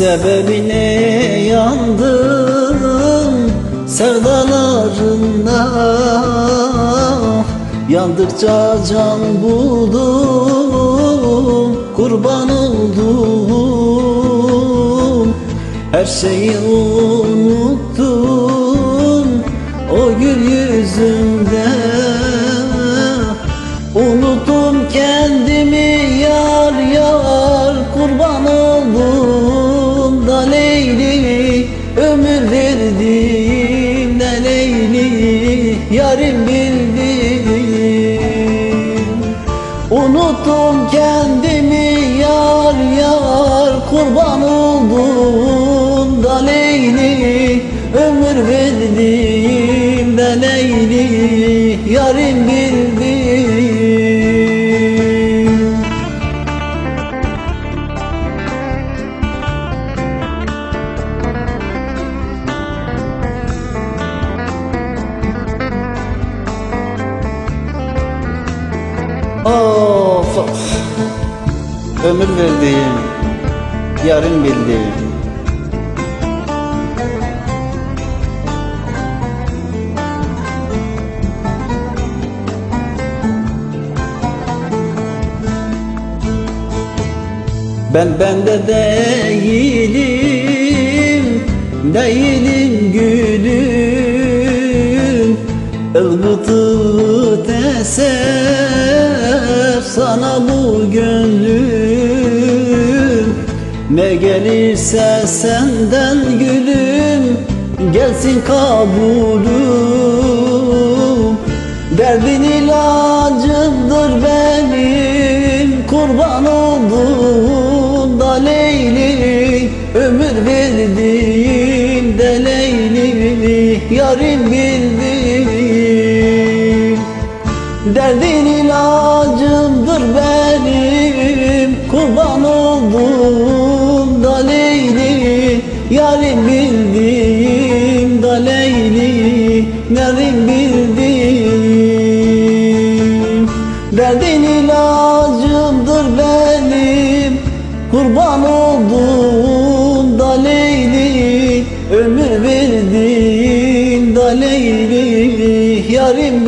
Sebebine yandım sevdalarında Yandıkça can buldum kurban oldum. Her şeyi unuttum o gül yüzünde yarim bildim Unuttum kendimi yar yar. Kurban oldum da Leyli Ömür verdim de Leyli yarim bildim Of Ömür verdiğim Yarın bildiğim Ben bende değilim Değilim gülüm. Ilgıtı tesef sana bu gönlüm. Ne gelirse senden gülüm Gelsin kabulüm Derdin ilacımdır benim Kurban oldum da Leyli Ömür verdim de Leyli Yarim bildim Derdin ilacımdır Yarim bildim da Leyli Yarim bildim Derdin ilacımdır benim Kurban oldum da Leyli Ömür verdim da Leyli Yarim